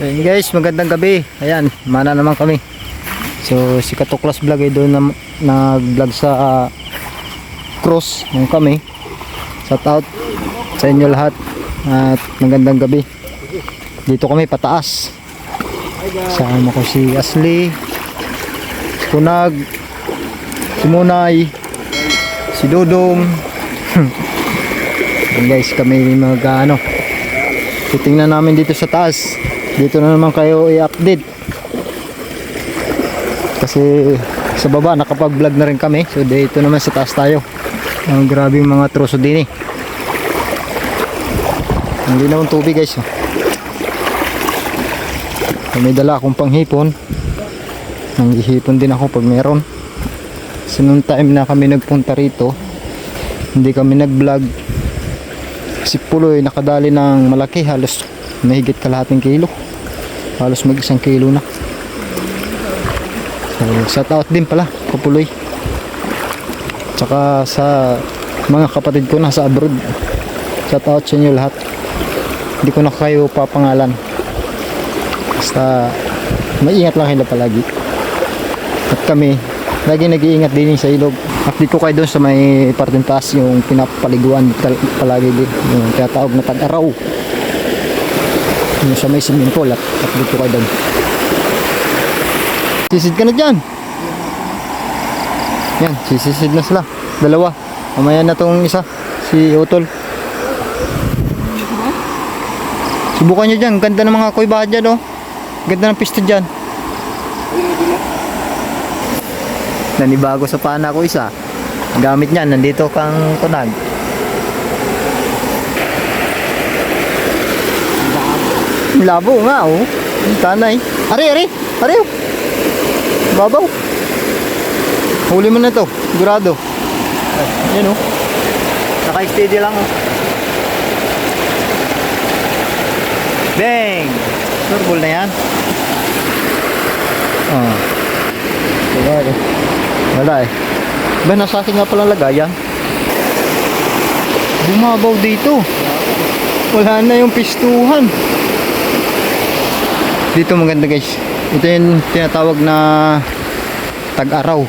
So yun guys, magandang gabi. Ayan, mana naman kami. So si Katuklas Vlog ay doon na, nag-vlog sa ah, cross ng kami. Shout out sa inyo lahat. At magandang gabi. Dito kami pataas. Sama ko si Asli, si Kunag, si Munay, si Dudong. Ayan guys, kami mag ano, titingnan namin dito sa taas dito na naman kayo i-update. Kasi sa baba nakapag vlog na rin kami. So dito naman sa taas tayo. Ang grabe yung mga troso din eh. Hindi naman tubig guys oh. May dala akong panghipon. Nanghihipon din ako pag meron. So nung time na kami nagpunta rito hindi kami nag vlog si Puloy nakadali ng malaki. Halos mahigit kalahating kilo halos mag isang kilo na. So, shout out din pala Kapuloy. Tsaka sa mga kapatid ko nasa abroad. Shout out sa inyo lahat. Hindi ko na kayo papangalan. Basta maingat lang kayo palagi. At kami lagi nag-iingat din sa ilog. Update ko kayo doon sa may parteng taas yung pinapaliguan palagi din. Yung tinatawag na tag-araw yung sa may swimming pool at update ko kayo doon. Sisid ka na dyan. Yan sisisid na sila. Dalawa. Mamaya na tong isa si Utol. Subukan nyo dyan. Ganda ng mga koy baha dyan oh. Ganda ng pista dyan. Nanibago sa pana ko isa. Gamit niyan nandito kang kunag labo nga oh. Tanay. Ari ari. Ari oh. babaw. Huli mo na to. Sigurado. Yan oh. Naka-steady lang oh. Bang! Surbol na yan. Oh wala eh wala eh. Ba nasa akin nga palang lagayan. Bumabaw dito. Wala na yung pistuhan dito maganda guys ito yung tinatawag na tag-araw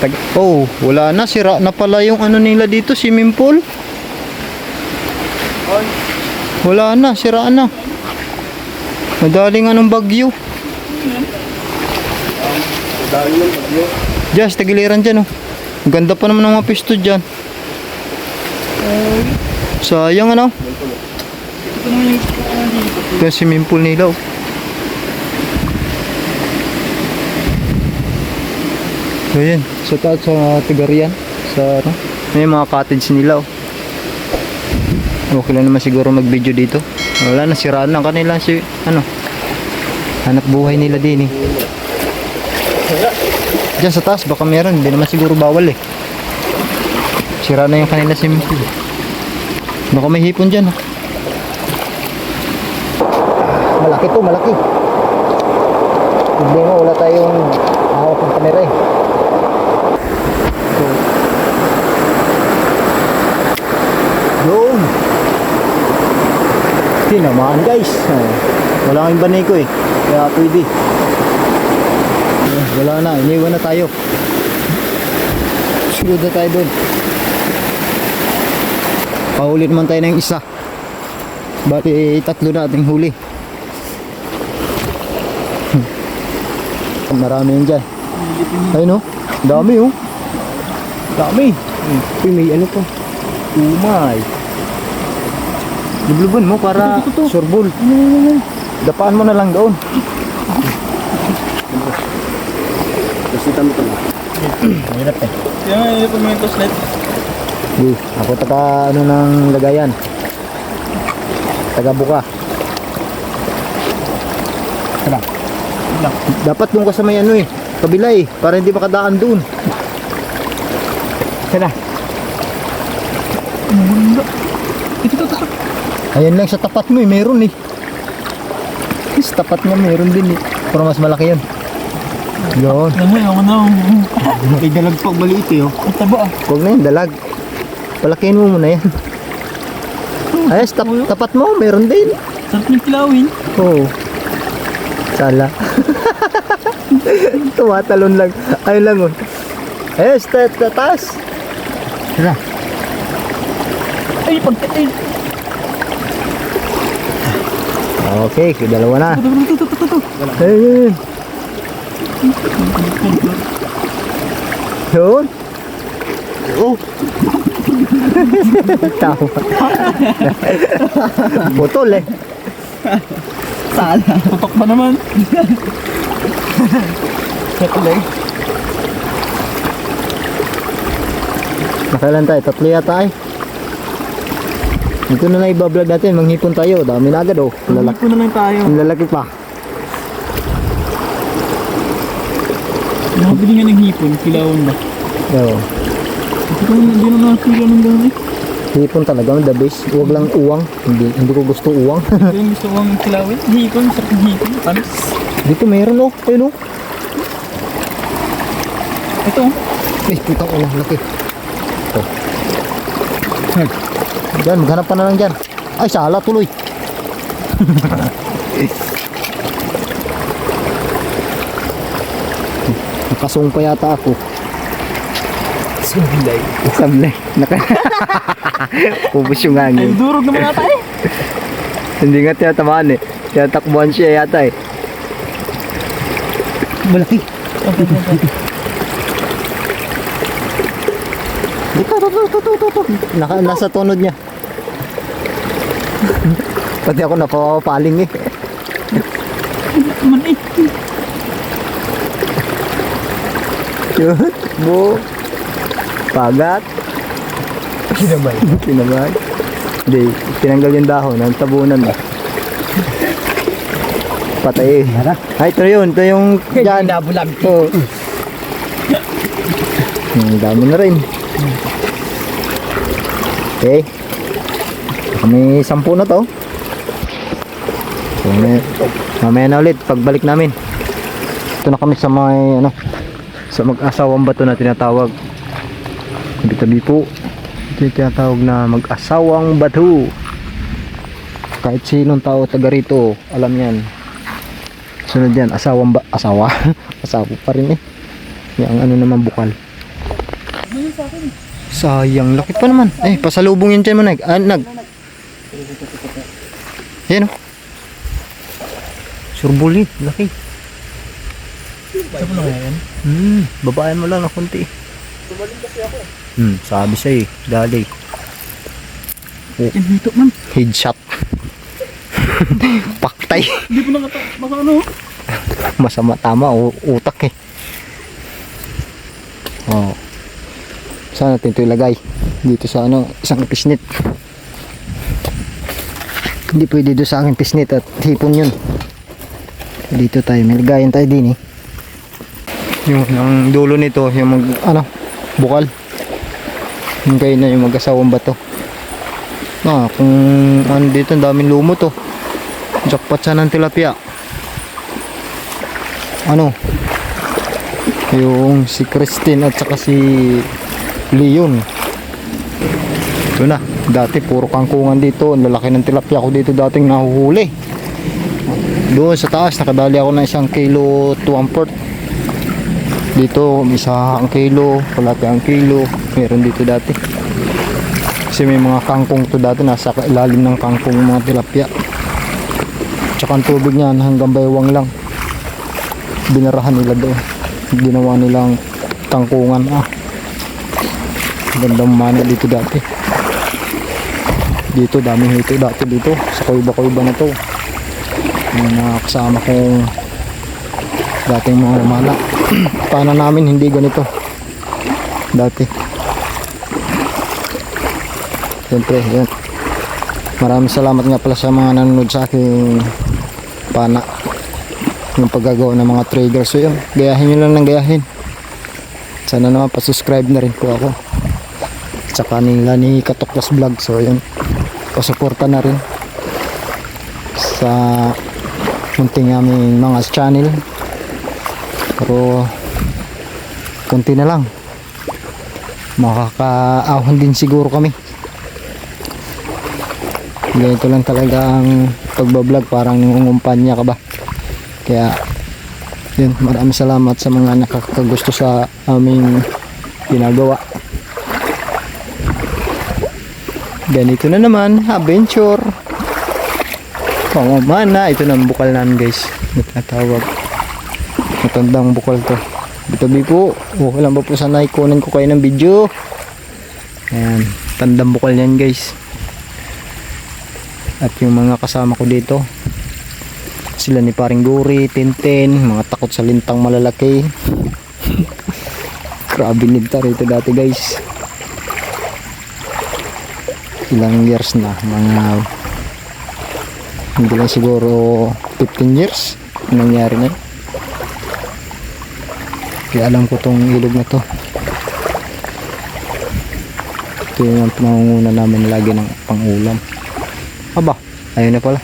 tag oh wala na sira na pala yung ano nila dito swimming pool wala na sira na madaling anong bagyo Just, tagiliran dyan oh. Ganda pa naman ng mga pisto dyan. Sayang ano? Ito yung swimming pool nila oh. So yun, sa taas sa Tigarian. Sa ano? May mga cottage nila oh. Okay lang naman siguro mag-video dito. Wala na, siraan lang kanila si, ano, hanap buhay nila din eh. Diyan sa taas, baka meron. Hindi naman siguro bawal eh. Sira na yung kanila pool. Baka may hipon dyan. ah. Malaki to, malaki. Problema, wala tayong hawak ng kamera eh. Yun. Tinamaan guys. Ah, Wala kang banay ko eh. Kaya pwede. Eh, wala na, iniwan na tayo. Sunod na tayo doon. Pahuli naman tayo ng isa. Bali, tatlo na ating huli. Hmm. Marami yun dyan. Ayun oh. Dami oh. Dami. Uy, may ano pa. Umay. Lubluban mo para surbol. Dapaan mo na lang doon. Mahirap eh. Yung may ito mo yung toslet. Di, ako taga ano ng lagayan. Taga buka. Tara. Dapat doon ka sa may ano eh. Kabila eh. Para hindi makadaan doon. Tara. Ito, ito, ito. Ayan lang sa tapat mo eh. Meron eh. Sa tapat nga meron din eh. Pero mas malaki yun. Yun. Alam mo, ako na. May dalag pag maliit eh. Oh. Ang taba ah. Huwag na yun, dalag. Palakihin mo muna yan. Ay, sa tap- tapat mo, meron din. Sarap ng kilawin. Oo. Sala. Tumatalon lang. Ayun lang oh. Eh, sta ta taas. Tara. Ay, pagkatay. Okay, yung dalawa na. Ayun. Yun. Oh, Tama. Putol eh. sala. Tutok pa naman. Ito lang. Nakailan tayo? Tatlo yata ay. Ito na lang ibablog natin. Manghipon tayo. Dami na agad oh. Lalaki. Lalaki na lang tayo. Ang lalaki pa. Nakabili nga ng hipon. Kilawan ba? Oo. Ito na, hindi na nakakila ng gano'n. Hipon talaga. The best. Huwag lang uwang. Hindi, hindi ko gusto uwang. Ito yung gusto kong kilawin. Hipon, sarap ng hipon. Panis. Dito meron oh. Ayun oh. Ito. oh. Eh, putang ulang laki. Ito. Diyan, maghanap ka na lang dyan. Ay, sala tuloy. Nakasung pa yata ako. Subilay. Sablay. Naka... Ubus yung hangin. durog naman ata eh. Hindi nga tinatamaan eh. Tinatakbuhan siya yata eh. Malaki. Ito, ito, ito, ito, ito, ito. Naka, nasa tunod niya. Pati ako napapapaling eh. Eh. Yun. Bo. Pagat. Kinabay. Kinabay. Hindi, tinanggal yung dahon. Ang tabunan na. Patay eh. Ay, ito yun. Ito yung dyan. Nabulag. Oo. Ang dami na rin. Okay. Kami sampu na to. So, may, mamaya na ulit pagbalik namin. Ito na kami sa may ano sa mag-asawang bato na tinatawag. Tabi-tabi po. Ito yung tinatawag na mag-asawang bato. Kahit sinong tao taga rito, alam yan. Sunod yan, asawang ba asawa. asawa pa rin eh. Yung ano naman bukal. Sayang, laki pa naman. Eh, pasalubong yun dyan mo, nag. Ah, nag. Yan o. Surbuli, laki. Saan mo na yan? Hmm, babayan mo lang na konti. Hmm, sabi sa'yo eh. Dali. Inhito man. Headshot. Paktay. Hindi ko nakata... Baka ano? Masama tama, u- utak eh. Oh. Saan natin ito ilagay? Dito sa ano, isang pisnit. Hindi pwede doon sa akin pisnit at hipon yun. Dito tayo, may ligayan tayo din eh. Yung ang dulo nito, yung mag, ano, bukal. Yung kayo na yung mag-asawang bato. Ah, kung ano dito, ang daming lumot oh. Jackpot siya ng tilapia ano yung si Christine at saka si Leon ito na dati puro kangkungan dito. Ang lalaki ng tilapia ko dito dating nahuhuli. Doon sa taas nakadali ako ng isang kilo to fourth dito isa ang kilo kalati ang kilo. Meron dito dati. Kasi may mga kangkong to dati nasa ilalim ng kangkong mga tilapia. Tsaka ang tubig niyan hanggang baywang lang. Binarahan nila doon. Ginawa nilang tangkungan ah gandang mana dito dati dito daming hito dati dito sa kuiba kuiba na to. Yung mga kasama kong dating mga mana paano namin hindi ganito. Dati. Siyempre yan. Maraming salamat nga pala sa mga nanonood sa aking pana yung paggagawa ng mga traders so yun gayahin nyo lang ng gayahin. Sana naman pa-subscribe na rin po ako. Sa kanila ni Katoklas Vlog. So yun pasuporta na rin sa munting aming mga channel. Pero konti na lang. Makakaahon din siguro kami. Ganito lang talaga ang pagbablog. Parang nangungumpanya ka ba? Kaya yun, maraming salamat sa mga nakakagusto sa aming ginagawa. Ganito na naman, adventure. Pamamana, ito na ang bukal namin guys. Natawag. Matandang bukal to. Bitabi po, okay lang ba po sana ikunin ko kayo ng video. Ayan, tandang bukal yan guys. At yung mga kasama ko dito, sila ni paring guri, tintin, mga takot sa lintang malalaki. Grabe nigta rito dati guys. Ilang years na, mga hindi lang siguro 15 years ang nangyari na. Kaya alam ko tong ilog na to. Ito yung pangunguna namin lagi ng pangulam. Aba, ayun na pala.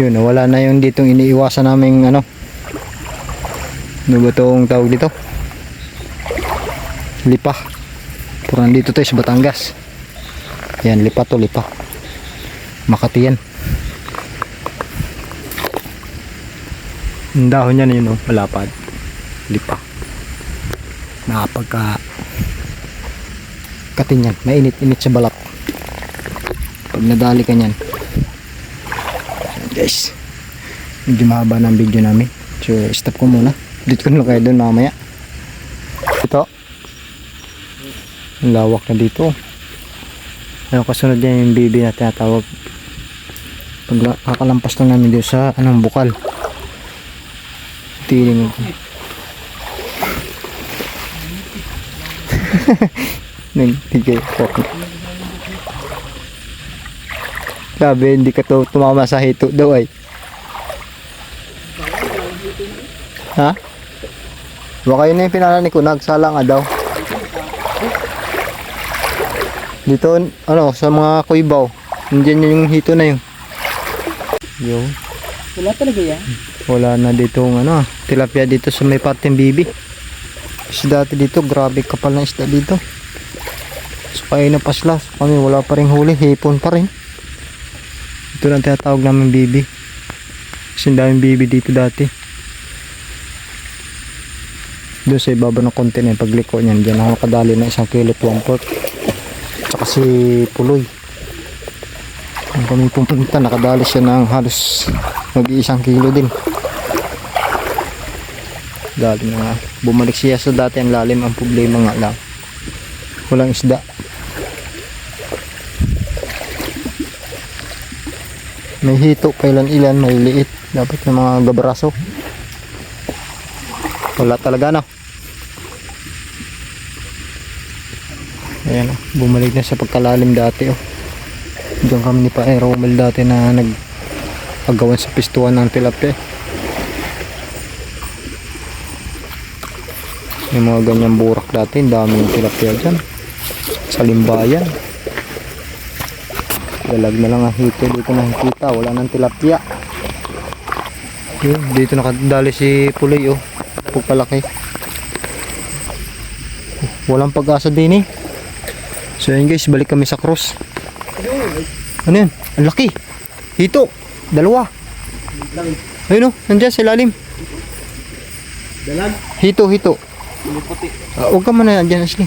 Yun, wala na yung ditong iniiwasan naming ano. Ano ba itong tawag dito? Lipa. Puro nandito to sa Batangas. Yan, lipa to, lipa. Makati yan. Ang dahon niya na yun, oh, malapad. Lipa. Nakapagka katin yan. Mainit-init sa balat. Pag nadali ka niyan. Ayan, guys. Medyo mahaba ng video namin. So, stop ko muna. Dito ko na kayo doon mamaya. Ito. Ang lawak na dito. Ayun, kasunod yan yung bibi na tinatawag. Pag la- kakalampas lang namin dito sa anong bukal. Tiling ko. Nagtigay ko. Sabi, hindi ka tumama sa hito daw ay. Ha? Baka yun na yung pinala ni Kunag, sala nga daw. Dito, ano, sa mga kuibaw. Nandiyan yung hito na yun. Yo, Wala talaga yan. wala na dito ano, tilapia dito sa may parteng bibi. Kasi dati dito, grabe kapal na isda dito. So kaya na paslas, kami wala pa rin huli, hipon pa rin. Ito na tinatawag namin bibi. Kasi daming bibi dito dati. Doon sa ibaba ng kontinent, pagliko niyan, dyan ako nakadali na isang kilo at one fourth. Tsaka si Puloy. Nung kami pumunta, nakadali siya ng halos mag-iisang kilo din. Lalim na nga. Bumalik siya sa dati ang lalim. Ang problema nga lang. Walang isda. May hito pa ilan-ilan, may liit. Dapat ng mga gabraso. Wala talaga na. Ayan o, bumalik na sa pagkalalim dati o. Diyan kami ni Pae Romel dati na nag agawan sa pistuan ng tilapia. Yung mga ganyang burak dati, ang daming tilapia dyan. Sa limbayan. Dalag na lang ang hito dito nakikita, wala nang tilapia. Yun, dito nakadali si Puloy oh. Pagpalaki. Walang pag-asa din eh. So yun guys, balik kami sa cross. Ano yun? Ang laki. Hito. Dalawa. Ayun oh, nandiyan sa ilalim. Dalag. Hito, hito. Puti. Uh, huwag ka muna dyan, Ashley.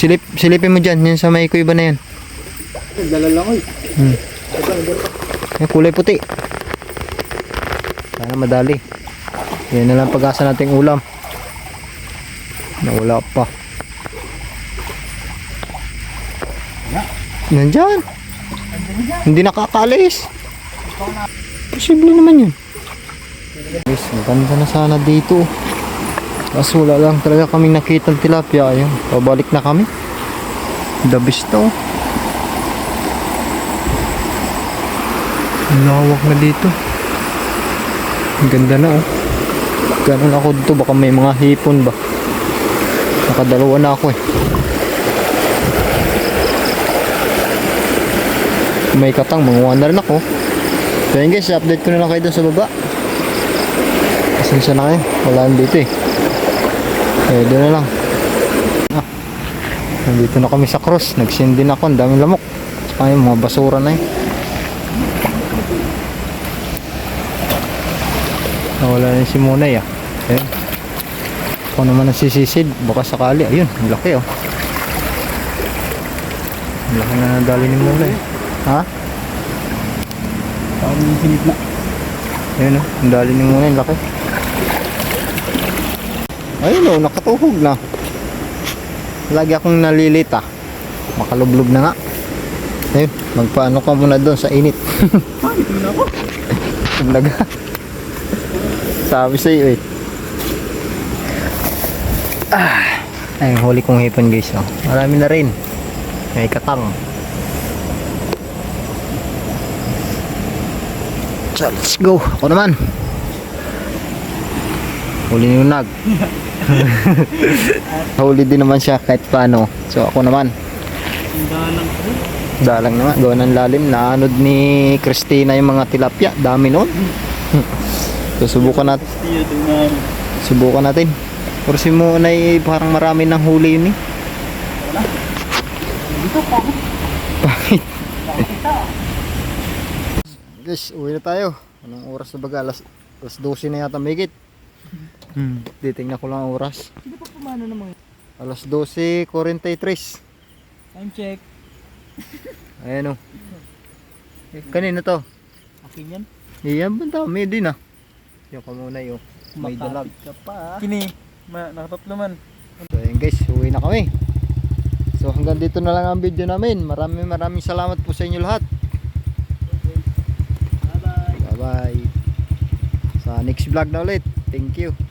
Silip, silipin mo dyan, yan sa may kuiba na yan. Dala lang oy. Hmm. Yung kulay puti. Sana madali. Yan na lang pag-asa nating ulam. Nawala pa. Nandyan. Hindi nakakalis. Posible naman yun. Guys, maganda na sana dito. Kaso wala lang talaga kaming nakita ng tilapia. Ayun, pabalik na kami. The best to. Ang lawak na dito. Ang ganda na oh. Ganun ako dito. Baka may mga hipon ba. Nakadalawa na ako eh. May katang. Manguha na rin ako. So yun guys, update ko na lang kayo dun sa baba. Pasensya na kayo. Wala na dito eh. Eh, doon na lang. Ah. Nandito na kami sa cross. Nagsindi na ako. Ang daming lamok. Yung mga basura na yun. Nawala na si Munay ah. Ayun. Ako naman ang sisisid. Baka sakali. Ayun, ang laki oh. Laki na nadali ni Munay. Ha? Parang yung sinip na. Ayun oh, ang dali ni Munay. Ang laki. Ayun oh, nakatuhog na. Lagi akong nalilita. Makalublob na nga. Ayun, magpaano ka muna doon sa init. Ito na ako. Kumlaga. Sabi sa iyo eh. Ah, ay, yung huli kong hipon guys. Oh. Marami na rin. May katang. So, let's go. Ako naman. Huli ni Unag. Huli din naman siya kahit paano. So ako naman. Ang dalang. Dalang naman. Gawa ng lalim. Naanod ni Christina yung mga tilapia. Dami noon. so subukan natin. Subukan natin. Pero si Munay parang marami ng huli yun eh. Dito pa ako. Bakit? Guys, uwi na tayo. Anong oras na baga? Alas, alas 12 na yata megit. Hmm. Titingnan ko lang ang oras. Hindi pa pumano naman. Alas 12.43. Time check. Ayan o. Eh, kanino to? Akin yan. Iyan ba dami din ah. Yung ka muna yung may dalag. Ka pa. ah. Kini. Ma, nakatatlo man. So ayun guys, uwi na kami. So hanggang dito na lang ang video namin. Maraming maraming salamat po sa inyo lahat. Bye. Sa next vlog na ulit. Thank you.